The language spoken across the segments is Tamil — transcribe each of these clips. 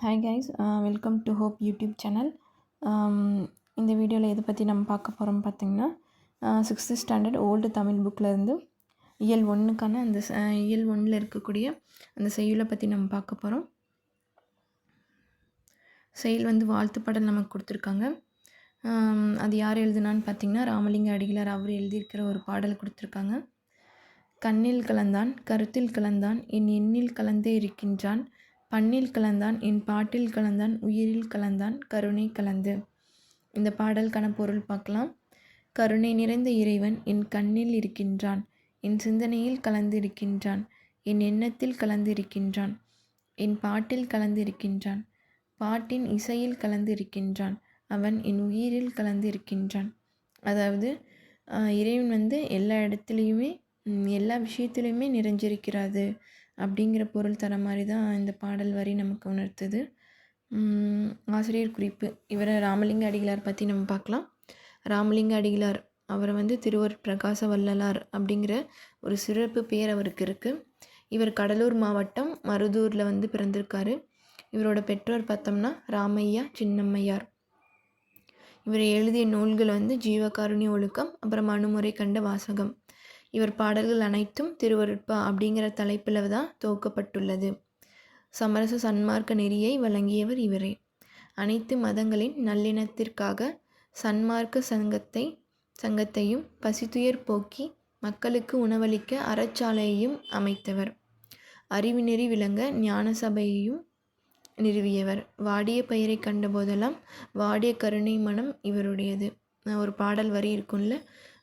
Hi guys welcome to hope YouTube channel இந்த வீடியோவில் எதை பற்றி நம்ம பார்க்க போகிறோம் பார்த்திங்கன்னா sixth uh, standard old Tamil புக்கில் இருந்து இயல் ஒன்றுக்கான அந்த ச- uh, இயல் ஒன்றில் இருக்கக்கூடிய அந்த செயலை பற்றி நம்ம பார்க்க போகிறோம் செயல் வந்து வாழ்த்து பாடல் நமக்கு கொடுத்துருக்காங்க. Um, அது யார் எழுதுனான்னு பார்த்தீங்கன்னா ராமலிங்க அடிகளார் அவர் எழுதியிருக்கிற ஒரு பாடல் கொடுத்துருக்காங்க. கண்ணில் கலந்தான் கருத்தில் கலந்தான் என் எண்ணில் கலந்தே இருக்கின்றான் பண்ணில் கலந்தான் என் பாட்டில் கலந்தான் உயிரில் கலந்தான் கருணை கலந்து. இந்த பாடலுக்கான பொருள் பார்க்கலாம். கருணை நிறைந்த இறைவன் என் கண்ணில் இருக்கின்றான் என் சிந்தனையில் கலந்து இருக்கின்றான் என் எண்ணத்தில் கலந்து இருக்கின்றான் என் பாட்டில் கலந்து இருக்கின்றான் பாட்டின் இசையில் கலந்து இருக்கின்றான் அவன் என் உயிரில் கலந்து இருக்கின்றான் அதாவது இறைவன் வந்து எல்லா இடத்துலையுமே எல்லா விஷயத்துலையுமே நிறைஞ்சிருக்கிறாது அப்படிங்கிற பொருள் தர மாதிரி தான் இந்த பாடல் வரி நமக்கு உணர்த்துது. ஆசிரியர் குறிப்பு. இவரை ராமலிங்க அடிகளார் பற்றி நம்ம பார்க்கலாம். ராமலிங்க அடிகளார் அவரை வந்து திருவர் பிரகாச வள்ளலார் அப்படிங்கிற ஒரு சிறப்பு பேர் அவருக்கு இருக்குது இவர் கடலூர் மாவட்டம் மருதூரில் வந்து பிறந்திருக்காரு. இவரோட பெற்றோர் பார்த்தோம்னா ராமையா சின்னம்மையார். இவர் எழுதிய நூல்கள் வந்து ஜீவகாருணி ஒழுக்கம் அப்புறம் அணுமுறை கண்ட வாசகம். இவர் பாடல்கள் அனைத்தும் திருவருட்பா அப்படிங்கிற தலைப்பில் தான் துவக்கப்பட்டுள்ளது. சமரச சன்மார்க்க நெறியை வழங்கியவர் இவரே. அனைத்து மதங்களின் நல்லிணத்திற்காக சன்மார்க்க சங்கத்தை சங்கத்தையும் பசித்துயர் போக்கி மக்களுக்கு உணவளிக்க அறச்சாலையையும் அமைத்தவர். அறிவுநெறி விளங்க ஞான சபையையும் நிறுவியவர். வாடிய பெயரை கண்டபோதெல்லாம் வாடிய கருணை மனம் இவருடையது. நான் ஒரு பாடல் வரி இருக்கும்ல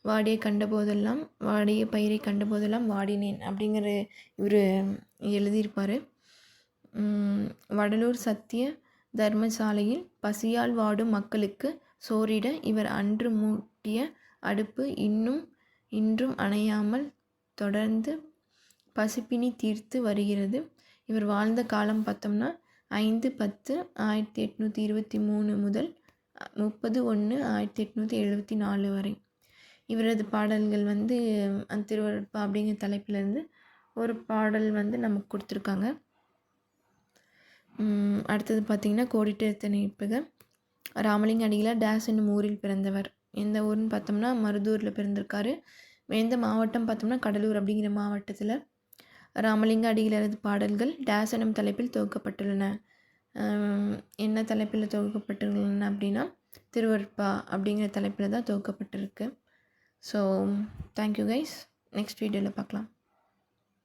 வாடிய கண்டபோதெல்லாம் வாடிய பயிரை கண்டபோதெல்லாம் வாடினேன் அப்படிங்கிற இவர் எழுதியிருப்பார். வடலூர் சத்திய தர்மசாலையில் பசியால் வாடும் மக்களுக்கு சோறிட இவர் அன்று மூட்டிய அடுப்பு இன்னும் இன்றும் அணையாமல் தொடர்ந்து பசிப்பினி தீர்த்து வருகிறது. இவர் வாழ்ந்த காலம் பார்த்தோம்னா ஐந்து பத்து ஆயிரத்தி எட்நூற்றி இருபத்தி மூணு முதல் முப்பது ஒன்று ஆயிரத்தி எட்நூற்றி எழுபத்தி நாலு வரை. இவரது பாடல்கள் வந்து அந்த திருவருட்பா அப்படிங்கிற தலைப்பிலேருந்து ஒரு பாடல் வந்து நமக்கு கொடுத்துருக்காங்க. அடுத்தது பார்த்திங்கன்னா கோடிட்டு நிற்பக ராமலிங்க அடிகளார் டேஸ் என்னும் ஊரில் பிறந்தவர். எந்த ஊர்னு பார்த்தோம்னா மருதூரில் பிறந்திருக்காரு. எந்த மாவட்டம் பார்த்தோம்னா கடலூர் அப்படிங்கிற மாவட்டத்தில். ராமலிங்க அடிகளாரது பாடல்கள் டேஸ் எனும் தலைப்பில் தொகுக்கப்பட்டுள்ளன. என்ன தலைப்பில் தொகுக்கப்பட்டுள்ளன அப்படின்னா திருவருட்பா அப்படிங்கிற தலைப்பில் தான் தொகுக்கப்பட்டிருக்கு. So thank you guys next வீடியோவில் பார்க்கலாம்